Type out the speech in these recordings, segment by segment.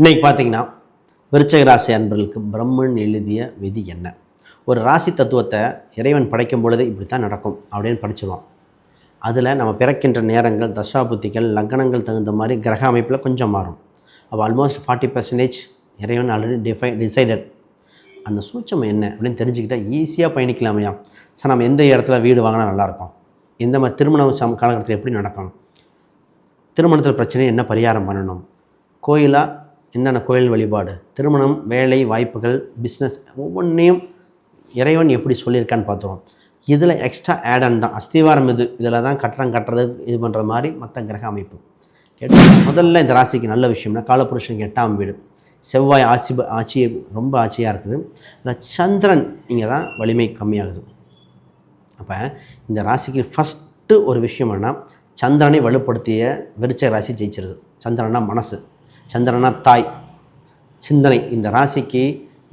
இன்றைக்கி பார்த்தீங்கன்னா விருச்சக ராசி அன்பர்களுக்கு பிரம்மன் எழுதிய விதி என்ன? ஒரு ராசி தத்துவத்தை இறைவன் படைக்கும் பொழுது இப்படி தான் நடக்கும் அப்படின்னு படிச்சிருவோம். அதில் நம்ம பிறக்கின்ற நேரங்கள் தசாபுத்திகள் லக்னங்கள் தகுந்த மாதிரி கிரக அமைப்பில் கொஞ்சம் மாறும். அப்போ ஆல்மோஸ்ட் ஃபார்ட்டி பர்சன்டேஜ் இறைவன் ஆல்ரெடி டிஃபை டிசைடட் அந்த சூட்சம் என்ன அப்படின்னு தெரிஞ்சுக்கிட்டால் ஈஸியாக பயணிக்கலாமையா சார் நம்ம எந்த இடத்துல வீடு வாங்கினா நல்லாயிருக்கும்? எந்த மாதிரி திருமணம் சம் காலகட்டத்தில் எப்படி நடக்கணும்? திருமணத்தில் பிரச்சனை என்ன பரிகாரம் பண்ணணும்? கோயிலாக என்னென்ன கோயில் வழிபாடு திருமணம் வேலை வாய்ப்புகள் பிஸ்னஸ் ஒவ்வொன்றையும் இறைவன் எப்படி சொல்லியிருக்கான்னு பார்த்துருவோம். இதில் எக்ஸ்ட்ரா ஆடன் தான். அஸ்திவாரம் இது. இதில் தான் கட்டணம் கட்டுறது இது பண்ணுற மாதிரி மற்ற கிரக அமைப்பு. முதல்ல இந்த ராசிக்கு நல்ல விஷயம்னா காலபுருஷனுக்கு எட்டாம் வீடு. செவ்வாய் ஆட்சி ஆட்சி ரொம்ப ஆட்சியாக இருக்குது. இதில் சந்திரன் இங்கே தான் வலிமை கம்மியாகுது. அப்போ இந்த ராசிக்கு ஃபஸ்ட்டு ஒரு விஷயம் என்ன சந்திரனை வலுப்படுத்திய விருச்ச ராசி ஜெயிச்சிருது. சந்திரனா மனசு. சந்திரனா தாய். சிந்தனை இந்த ராசிக்கு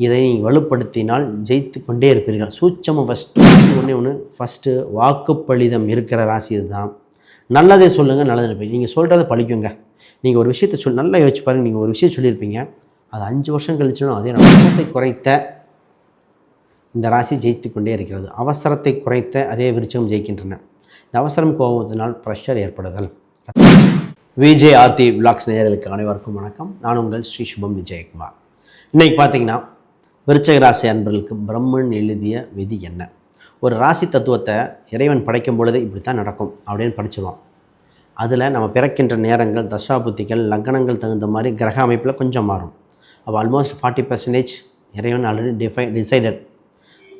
இதை நீங்கள் வலுப்படுத்தினால் ஜெயித்து கொண்டே இருப்பீர்கள் சூட்சமாக ஃபஸ்ட்டு ஒன்று ஒன்று ஃபஸ்ட்டு வாக்குப்பளிதம் இருக்கிற ராசி இதுதான். நல்லதே சொல்லுங்கள் நல்லது நினைப்பீங்க. நீங்கள் சொல்கிறத பழிக்குங்க. நீங்கள் ஒரு விஷயத்தை சொல் நல்லா யோசிச்சு பாருங்கள் நீங்கள் ஒரு விஷயம் சொல்லியிருப்பீங்க. அது அஞ்சு வருஷம் கழிச்சுனா அதே அவசரத்தை குறைத்த இந்த ராசி ஜெயித்து கொண்டே இருக்கிறது. அவசரத்தை குறைத்த அதே விருச்சகம் ஜெயிக்கின்றன. இந்த அவசரம் கோபத்தினால் ப்ரெஷர் ஏற்படுதல். விஜய் ஆர்த்தி விளாக்ஸ் நேயர்களுக்கு அனைவருக்கும் வணக்கம். நான் உங்கள் ஸ்ரீ சுபம் விஜயகுமார். இன்னைக்கு பார்த்தீங்கன்னா விருச்சக ராசி அன்பர்களுக்கு பிரம்மன் எழுதிய விதி என்ன? ஒரு ராசி தத்துவத்தை இறைவன் படைக்கும் பொழுது இப்படி தான் நடக்கும் அப்படின்னு படிச்சிருவோம். அதில் நம்ம பிறக்கின்ற நேரங்கள் தசாபுத்திகள் லக்னங்கள் தகுந்த மாதிரி கிரக அமைப்பில் கொஞ்சம் மாறும். அப்போ ஆல்மோஸ்ட் ஃபார்ட்டி பர்சன்டேஜ் இறைவன் ஆல்ரெடி டிஃபை டிசைடட்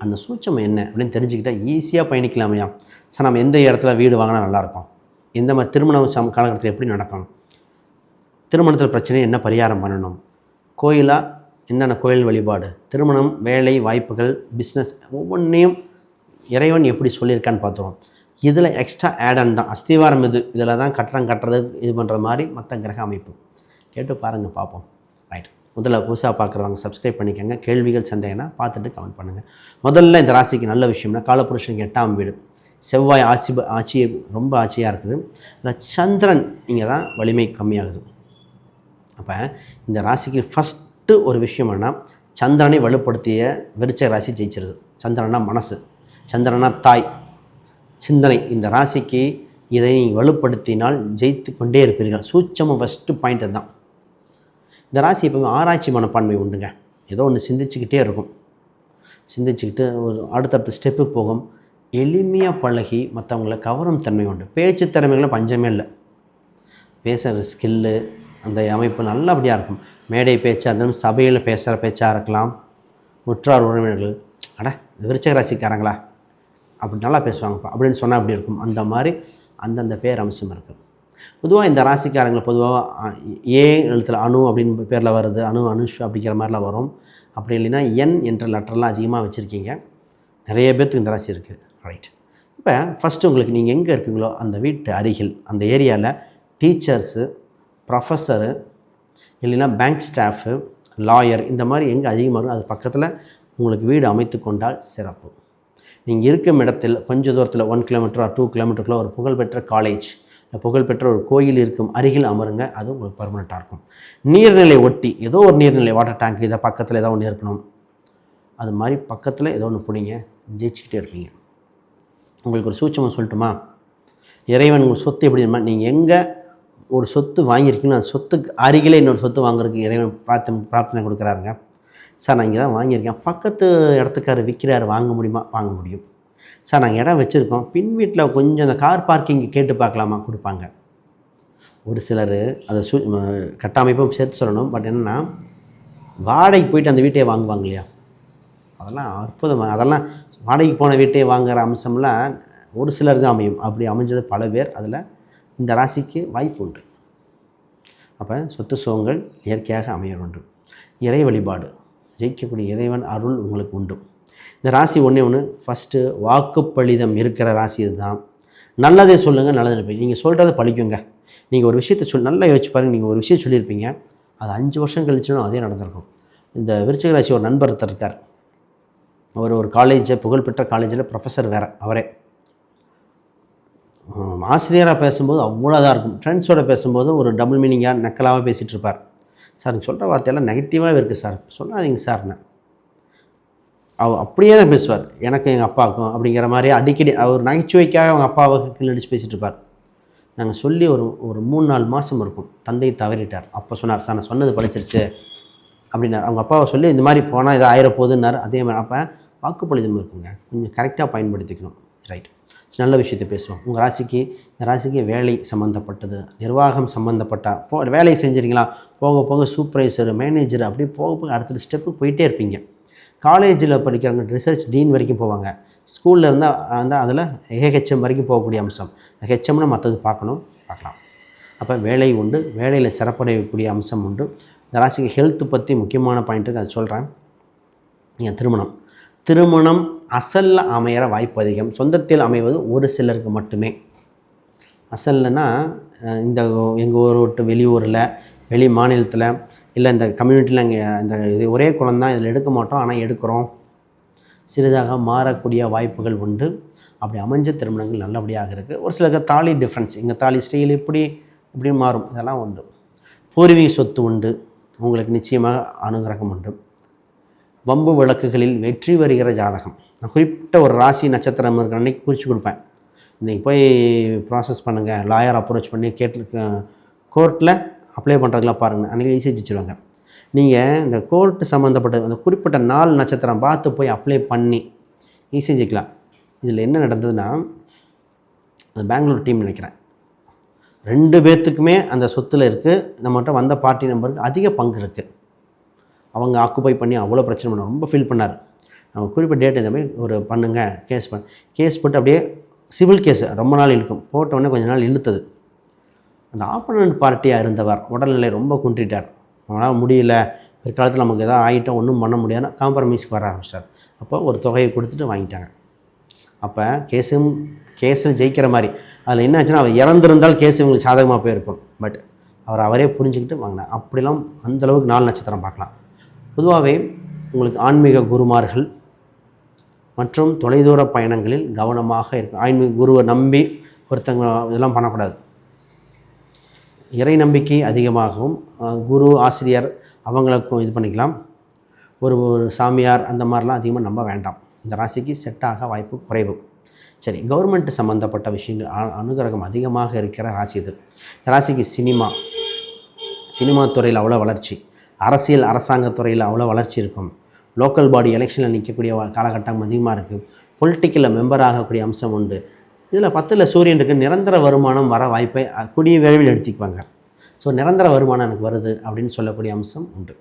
அந்த சூட்சம் என்ன அப்படின்னு தெரிஞ்சுக்கிட்டால் ஈஸியாக பயணிக்கலாமையா? சார் நம்ம எந்த இடத்துல வீடு வாங்கினா நல்லாயிருக்கும் எந்த மாதிரி திருமணம் சம் காலகட்டத்தில் எப்படி நடக்கணும்? திருமணத்தில் பிரச்சனை என்ன பரிகாரம் பண்ணணும்? கோயிலாக என்னென்ன கோயில் வழிபாடு? திருமணம் வேலை வாய்ப்புகள் பிஸ்னஸ் ஒவ்வொன்றையும் இறைவன் எப்படி சொல்லியிருக்கான்னு பார்த்துருவோம். இதில் எக்ஸ்ட்ரா ஆடன் தான். அஸ்திவாரம் இது. இதில் தான் கட்டணம் கட்டுறது இது பண்ணுற மாதிரி மற்ற கிரக அமைப்பு. கேட்டு பாருங்கள் பார்ப்போம். ரைட் முதல்ல புதுசாக பார்க்குறவங்க சப்ஸ்கிரைப் பண்ணிக்கோங்க. கேள்விகள் சந்தேகம்னா பார்த்துட்டு கமெண்ட் பண்ணுங்கள் முதல்ல இந்த ராசிக்கு நல்ல விஷயம்னா காலபுருஷனுக்கு எட்டாம் வீடு. செவ்வாய் ஆசி ஆட்சி ரொம்ப ஆட்சியாக இருக்குது. ஆனால் சந்திரன் இங்கே தான் வலிமை கம்மியாகுது. அப்போ இந்த ராசிக்கு ஃபஸ்ட்டு ஒரு விஷயம் என்ன சந்திரனை வலுப்படுத்திய விருச்ச ராசி ஜெயிச்சிருது. சந்திரனா மனசு சந்திரனா தாய். சிந்தனை இந்த ராசிக்கு இதை வலுப்படுத்தினால் ஜெயித்து கொண்டே இருப்பீர்கள். சூட்சமாக ஃபஸ்ட்டு பாயிண்ட் தான் இந்த ராசி எப்பவுமே ஆராய்ச்சி மனப்பான்மை உண்டுங்க. ஏதோ ஒன்று சிந்திச்சுக்கிட்டே இருக்கும். சிந்திச்சுக்கிட்டு ஒரு அடுத்தடுத்த ஸ்டெப்புக்கு போகும். எளிமையாக பழகி மற்றவங்கள கவரும் தன்மை உண்டு. பேச்சு திறமைகளை பஞ்சமே இல்லை. பேசுகிற ஸ்கில்லு அந்த அமைப்பு நல்லபடியாக இருக்கும். மேடை பேச்சாக இருந்தாலும் சபையில் பேசுகிற பேச்சாக இருக்கலாம். உற்றார் உறவினர்கள் அட இது விருச்சக ராசிக்காரங்களா? அப்படி நல்லா பேசுவாங்கப்பா. அப்படின்னு சொன்னால் அப்படி இருக்கும். அந்த மாதிரி அந்தந்த பேர் அம்சம் இருக்குது பொதுவாக இந்த ராசிக்காரங்களை பொதுவாக ஏ எழுத்தில் அணு அப்படின்னு பேரில் வருது. அணு அனுஷ் அப்படிங்கிற மாதிரிலாம் வரும். அப்படி இல்லைன்னா என் என்ற லெட்டர்லாம் அதிகமாக வச்சுருக்கீங்க. நிறைய பேர்த்துக்கு இந்த ராசி இருக்குது ரைட் இப்போ ஃபஸ்ட்டு உங்களுக்கு நீங்கள் எங்கே இருக்கீங்களோ அந்த வீட்டு அருகில் அந்த ஏரியாவில் டீச்சர்ஸு ப்ரொஃபஸரு இல்லைன்னா பேங்க் ஸ்டாஃபு லாயர் இந்த மாதிரி எங்கே அதிகமாக இருக்கும் அது பக்கத்தில் உங்களுக்கு வீடு அமைத்து கொண்டால் சிறப்பு. நீங்கள் இருக்கும் இடத்தில் கொஞ்சம் தூரத்தில் ஒன் கிலோமீட்டர் டூ கிலோமீட்டருக்குள்ள ஒரு புகழ்பெற்ற காலேஜ் புகழ்பெற்ற ஒரு கோயில் இருக்கும் அருகில் அமருங்க அது உங்களுக்கு பர்மனெண்ட்டாக இருக்கும். நீர்நிலை ஒட்டி ஏதோ ஒரு நீர்நிலை வாட்டர் டேங்க் இதை பக்கத்தில் ஏதோ ஒன்று இருக்கணும். அது மாதிரி பக்கத்தில் ஏதோ ஒன்று பிடிங்க ஜெயிச்சுக்கிட்டே இருப்பீங்க. உங்களுக்கு ஒரு சூட்சமாக சொல்லட்டுமா? இறைவன் உங்கள் சொத்து எப்படி தெரியுமா? நீங்கள் எங்கே ஒரு சொத்து வாங்கியிருக்கீங்கன்னா அந்த சொத்துக்கு அருகிலே இன்னொரு சொத்து வாங்குறதுக்கு இறைவன் பிரார்த்தனை பிரார்த்தனை கொடுக்குறாருங்க. சார் நான் இங்கே தான் வாங்கியிருக்கேன். பக்கத்து இடத்துக்கார் விற்கிறாரு வாங்க முடியுமா? வாங்க முடியும். சார் நாங்கள் இடம் வச்சுருக்கோம். பின் வீட்டில் கொஞ்சம் அந்த கார் பார்க்கிங் கேட்டு பார்க்கலாமா? கொடுப்பாங்க. ஒரு சிலர் அதை சு கட்டமைப்பும் சேர்த்து சொல்லணும். பட் என்னென்னா வாடகைக்கு போயிட்டு அந்த வீட்டையே வாங்குவாங்க இல்லையா? அதெல்லாம் அற்புதமாக அதெல்லாம் வாடகைக்கு போன வீட்டையே வாங்குகிற அம்சம்லாம் ஒரு சிலர் தான் அமையும். அப்படி அமைஞ்சது பல பேர். அதில் இந்த ராசிக்கு வாய்ப்பு உண்டு. அப்போ சொத்து சுகங்கள் இயற்கையாக அமைய வேண்டும். இறை வழிபாடு. ஜெயிக்கக்கூடிய இறைவன் அருள் உங்களுக்கு உண்டு. இந்த ராசி ஒன்றே ஒன்று ஃபஸ்ட்டு வாக்குப்பளிதம் இருக்கிற ராசி இதுதான். நல்லதே சொல்லுங்கள் நல்லது நினைப்பீங்க. நீங்கள் சொல்கிறத பழிக்குங்க. நீங்கள் ஒரு விஷயத்தை சொல் நல்லா யோசிச்சு பாருங்கள் நீங்கள் ஒரு விஷயம் சொல்லியிருப்பீங்க. அது அஞ்சு வருஷம் கழிச்சுனா அதே நடந்திருக்கும். இந்த விருச்சிக ராசி ஒரு நண்பர் இருக்கார். அவர் ஒரு காலேஜை புகழ்பெற்ற காலேஜில் ப்ரொஃபஸர் வேறு அவரே. ஆசிரியராக பேசும்போது அவ்வளோ இதாக இருக்கும். ஃப்ரெண்ட்ஸோட பேசும்போது ஒரு டபுள் மீனிங்காக நக்கலாக பேசிகிட்டு இருப்பார். சார் நீங்கள் சொல்கிற வார்த்தையெல்லாம் நெகட்டிவாக இருக்குது சார். சொல்லாதீங்க சார்னு அவர் அப்படியே தான் பேசுவார். எனக்கு எங்கள் அப்பாவுக்கும் அப்படிங்கிற மாதிரி அடிக்கடி அவர் நகைச்சுவைக்காக அவங்க அப்பாவை கீழடிச்சு பேசிகிட்டு இருப்பார். நாங்கள் சொல்லி ஒரு ஒரு மூணு நாலு மாதம் இருக்கும். தந்தை தவறிட்டார். அப்போ சொன்னார் சார் நான் சொன்னது படிச்சிருச்சு. அப்படின்னார். அவங்க அப்பாவை சொல்லி இந்த மாதிரி போனால் இதை ஆயிரப்போகுதுன்னார் அதே மாதிரி அப்போ வாக்குப்பளிதம் இருக்குங்க. கொஞ்சம் கரெக்டாக பயன்படுத்திக்கணும். ரைட் நல்ல விஷயத்தை பேசுவோம். உங்கள் ராசிக்கு இந்த ராசிக்கு வேலை சம்மந்தப்பட்டது நிர்வாகம் சம்மந்தப்பட்ட போ வேலையை செஞ்சுருங்களா போக போக சூப்பர்வைசர் மேனேஜர் அப்படியே போக போக அடுத்த ஸ்டெப்பு போயிட்டே இருப்பீங்க. காலேஜில் படிக்கிறவங்க ரிசர்ச் டீன் வரைக்கும் போவாங்க. ஸ்கூலில் இருந்தால் இருந்தால் அதில் ஏஹெச்எம் வரைக்கும் போகக்கூடிய அம்சம். ஹெச்எம்னு மற்றது பார்க்கணும் பார்க்கலாம். அப்போ வேலை உண்டு வேலையில் சிறப்படையக்கூடிய அம்சம் உண்டு. இந்த ராசிக்கு ஹெல்த்து பற்றி முக்கியமான பாயிண்ட்டுக்கு அது சொல்கிறேன் நீங்கள் திருமணம். திருமணம் அசலில் அமையிற வாய்ப்பு அதிகம். சொந்தத்தில் அமைவது ஒரு சிலருக்கு மட்டுமே. அசல்லனா இந்த எங்கள் ஊர் விட்டு வெளியூரில் வெளி மாநிலத்தில் இல்லை இந்த கம்யூனிட்டியில் இங்கே இந்த இது ஒரே குளம் தான் இதில் எடுக்க மாட்டோம் ஆனால் எடுக்கிறோம். சிறிதாக மாறக்கூடிய வாய்ப்புகள் உண்டு. அப்படி அமைஞ்ச திருமணங்கள் நல்லபடியாக இருக்குது ஒரு சிலருக்கு தாலி டிஃப்ரென்ஸ் எங்கள் தாலி ஸ்டைல் இப்படி இப்படி மாறும். இதெல்லாம் உண்டு. பூர்வீக சொத்து உண்டு. உங்களுக்கு நிச்சயமாக அனுகிரகம் உண்டு. வம்பு விளக்குகளில் வெற்றி வருகிற ஜாதகம். நான் குறிப்பிட்ட ஒரு ராசி நட்சத்திரம் இருக்கிற அன்னைக்கு குறித்து கொடுப்பேன். இன்றைக்கி போய் ப்ராசஸ் பண்ணுங்கள் லாயர் அப்ரோச் பண்ணி கேட்டு கோர்ட்டில் அப்ளை பண்ணுறதுலாம் பாருங்கள் அன்றைக்கி ஈஸி வச்சுருவாங்க நீங்கள் இந்த கோர்ட்டு சம்மந்தப்பட்ட அந்த குறிப்பிட்ட நாள் நட்சத்திரம் பார்த்து போய் அப்ளை பண்ணி ஈஸி இதில் என்ன நடந்ததுன்னா அந்த பெங்களூர் டீம் நினைக்கிறேன். ரெண்டு பேர்த்துக்குமே அந்த சொத்தில் இருக்குது நம்மகிட்ட வந்த பார்ட்டி நம்பருக்கு அதிக பங்கு இருக்குது அவங்க ஆக்குபை பண்ணி அவ்வளோ பிரச்சனை பண்ண ரொம்ப ஃபீல் பண்ணார். அவங்க குறிப்பிட்ட டேட் இந்த மாதிரி ஒரு பண்ணுங்கள் கேஸ் பண்ண கேஸ் போட்டு அப்படியே சிவில் கேஸ் ரொம்ப நாள் இழுக்கும். போட்டவுடனே கொஞ்ச நாள் இழுத்தது. அந்த ஆப்போனன்ட் பார்ட்டியாக இருந்தவர் உடல்நிலை ரொம்ப குன்றிட்டார். அவனால் முடியல. பிற்காலத்தில் நமக்கு எதாவது ஆகிட்டோம் ஒன்றும் பண்ண முடியாதுன்னா காம்ப்ரமைஸ்க்கு வர ஆரம்பிச்சார். அப்போ ஒரு தொகையை கொடுத்துட்டு வாங்கிட்டாங்க. அப்போ கேஸும் கேஸில் ஜெயிக்கிற மாதிரி. அதில் என்ன ஆச்சுன்னா அவர் இறந்திருந்தால் கேஸ் இவங்களுக்கு சாதகமாக போயிருக்கும். பட் அவர் அவரே புரிஞ்சுக்கிட்டு வாங்கினார். அப்படிலாம் அந்தளவுக்கு நாலு நட்சத்திரம் பார்க்கலாம். பொதுவாகவே உங்களுக்கு ஆன்மீக குருமார்கள் மற்றும் தொலைதூர பயணங்களில் கவனமாக இருக்கும் ஆன்மீக குருவை நம்பி ஒருத்தங்க இதெல்லாம் பண்ணக்கூடாது. இறை நம்பிக்கை அதிகமாகவும் குரு ஆசிரியர் அவங்களுக்கும் இது பண்ணிக்கலாம். ஒரு ஒரு சாமியார் அந்த மாதிரிலாம் அதிகமாக நம்ப வேண்டாம். இந்த ராசிக்கு செட் ஆக வாய்ப்பு குறைவு. சரி கவர்மெண்ட் சம்மந்தப்பட்ட விஷயங்கள் அனுகிரகம் அதிகமாக இருக்கிற ராசி இது. இந்த ராசிக்கு சினிமா சினிமா துறையில் அவ்வளோ வளர்ச்சி. அரசியல் அரசாங்கத்துறையில் அவ்வளோ வளர்ச்சி இருக்கும். லோக்கல் பாடி எலெக்ஷனில் நிற்கக்கூடிய காலகட்டம் அதிகமாக இருக்குது பொலிட்டிக்கலில் மெம்பர் ஆகக்கூடிய அம்சம் உண்டு. இதில் பத்தில் சூரியனுக்கு நிரந்தர வருமானம் வர வாய்ப்பை கூடிய விரைவில் எடுத்துக்குவாங்க. ஸோ நிரந்தர வருமானம் எனக்கு வருது அப்படின்னு சொல்லக்கூடிய அம்சம் உண்டு.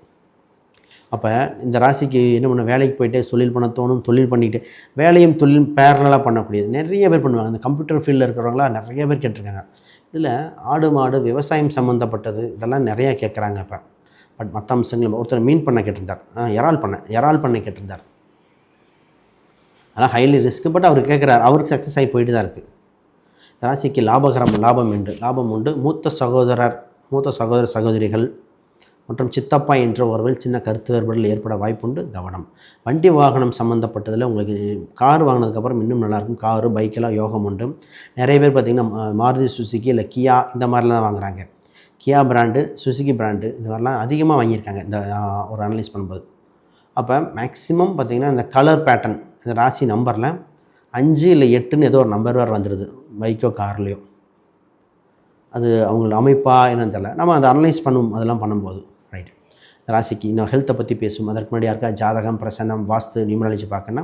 அப்போ இந்த ராசிக்கு என்ன பண்ண வேலைக்கு போயிட்டு தொழில் பண்ண தோணும் தொழில் பண்ணிக்கிட்டு வேலையும் தொழிலும் பேரலாக பண்ணக்கூடியது. நிறைய பேர் பண்ணுவாங்க. இந்த கம்ப்யூட்டர் ஃபீல்டில் இருக்கிறவங்களா நிறைய பேர் கேட்டிருக்காங்க. இதில் ஆடு மாடு விவசாயம் சம்மந்தப்பட்டது இதெல்லாம் நிறையா கேட்குறாங்க இப்போ. பட் மற்ற அம்சங்கள் ஒருத்தர் மீன் பண்ண கேட்டிருந்தார். ஆ, இறால் பண்ண இறால் பண்ண கேட்டிருந்தார். அதனால் ஹைலி ரிஸ்க் பட் அவர் கேட்குறார் அவருக்கு சக்ஸஸ் ஆகி போயிட்டு தான் இருக்குது ராசிக்கு லாபகரம் லாபம் உண்டு லாபம் உண்டு. மூத்த சகோதரர் மூத்த சகோதர சகோதரிகள் மற்றும் சித்தப்பா என்ற ஒருவரில் சின்ன கருத்து வேறுபாடுகள் ஏற்பட வாய்ப்புண்டு கவனம். வண்டி வாகனம் சம்மந்தப்பட்டதில் உங்களுக்கு கார் வாங்கினதுக்கப்புறம் இன்னும் நல்லாயிருக்கும் காரு பைக்கெல்லாம் யோகம் உண்டு. நிறைய பேர் பார்த்திங்கன்னா மா- மாருதி சுசுகி இல்லை கியா இந்த மாதிரிலாம் வாங்குறாங்க. கியா பிராண்டு சுசுகி பிராண்டு இது மாதிரிலாம் அதிகமாக வாங்கியிருக்காங்க. இந்த ஒரு அனலைஸ் பண்ணும்போது. அப்போ மேக்ஸிமம் பார்த்திங்கன்னா இந்த கலர் பேட்டர்ன் இந்த ராசி நம்பரில் அஞ்சு இல்லை எட்டுன்னு ஏதோ ஒரு நம்பர் வேறு வந்துடுது பைக்கோ கார்லேயோ. அது அவங்களோட அமைப்பா என்னன்னு தெரில நம்ம அதை அனலைஸ் பண்ணும் அதெல்லாம் பண்ணும்போது. ரைட் ராசிக்கு இன்னும் ஹெல்த்தை பற்றி பேசும். அதற்கு முன்னாடி யாருக்கா ஜாதகம் பிரசன்னம் வாஸ்து நியூமராலஜி பார்க்கணும்னா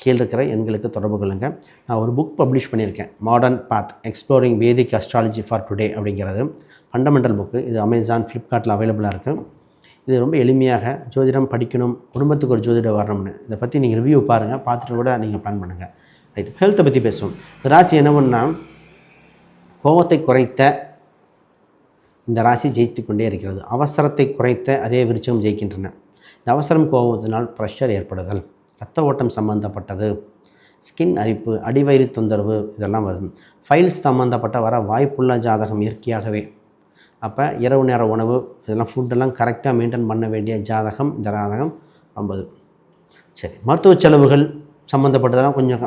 கீழே இருக்கிற எண்களுக்கு தொடர்பு கொள்ளுங்கள் நான் ஒரு புக் பப்ளிஷ் பண்ணியிருக்கேன். Modern path exploring Vedic astrology for today அப்படிங்கிறது. ஃபண்டமெண்டல் புக்கு இது அமேசான் ஃப்ளிப்கார்ட்டில் அவைலபிளாக இருக்குது இது ரொம்ப எளிமையாக ஜோதிடம் படிக்கணும் குடும்பத்துக்கு ஒரு ஜோதிடம் வரணும்னு. இதை பற்றி நீங்கள் ரிவ்யூ பாருங்கள் பார்த்துட்டு கூட நீங்கள் பிளான் பண்ணுங்கள் ரைட் ஹெல்த்தை பற்றி பேசுவோம். இந்த ராசி என்ன பண்ணால் கோபத்தை குறைத்த இந்த ராசி ஜெயித்து கொண்டே இருக்கிறது. அவசரத்தை குறைத்த அதே விருச்சம் ஜெயிக்கின்றன. இந்த அவசரம் கோபத்தினால் ப்ரெஷர் ஏற்படுதல். இரத்த ஓட்டம் சம்பந்தப்பட்டது. ஸ்கின் அரிப்பு அடிவயிறு தொந்தரவு இதெல்லாம் வருது. ஃபைல்ஸ் சம்மந்தப்பட்ட வர வாய்ப்புள்ள ஜாதகம் இயற்கையாகவே அப்போ இரவு நேர உணவு இதெல்லாம் ஃபுட்டெல்லாம் கரெக்டாக மெயின்டைன் பண்ண வேண்டிய ஜாதகம் இந்த ஜாதகம் ஐம்பது. சரி மருத்துவ செலவுகள் சம்மந்தப்பட்டதெல்லாம் கொஞ்சம்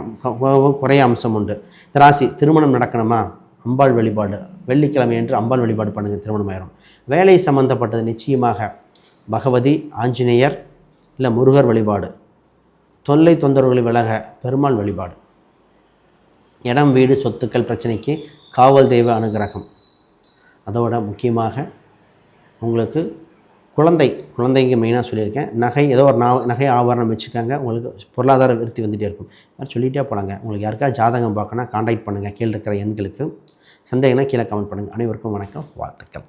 குறைய அம்சம் உண்டு. இந்த ராசி திருமணம் நடக்கணுமா? அம்பாள் வழிபாடு. வெள்ளிக்கிழமை என்று அம்பாள் வழிபாடு பண்ணுங்கள் திருமணம் ஆயிரும். வேலை சம்மந்தப்பட்டது நிச்சயமாக பகவதி ஆஞ்சநேயர் இல்லை முருகர் வழிபாடு. தொல்லை தொந்தரவுகளை விலக பெருமாள் வழிபாடு. இடம் வீடு சொத்துக்கள் பிரச்சனைக்கு காவல் தெய்வ அனுகிரகம். அதோட முக்கியமாக உங்களுக்கு குழந்தை குழந்தைங்க மெயினாக சொல்லியிருக்கேன். நகை ஏதோ ஒரு நா நகை ஆபரணம் வச்சுக்கோங்க உங்களுக்கு பொருளாதார விருத்தி வந்துகிட்டே இருக்கும். மாதிரி சொல்லிகிட்டே போலாங்க. உங்களுக்கு யாருக்கா ஜாதகம் பார்க்கணும் காண்டாக்ட் பண்ணுங்கள் கீழே இருக்கிற எண்களுக்கு. சந்தேகம்னா கீழே கமெண்ட் பண்ணுங்கள் அனைவருக்கும் வணக்கம். வாழ்த்துக்கள்.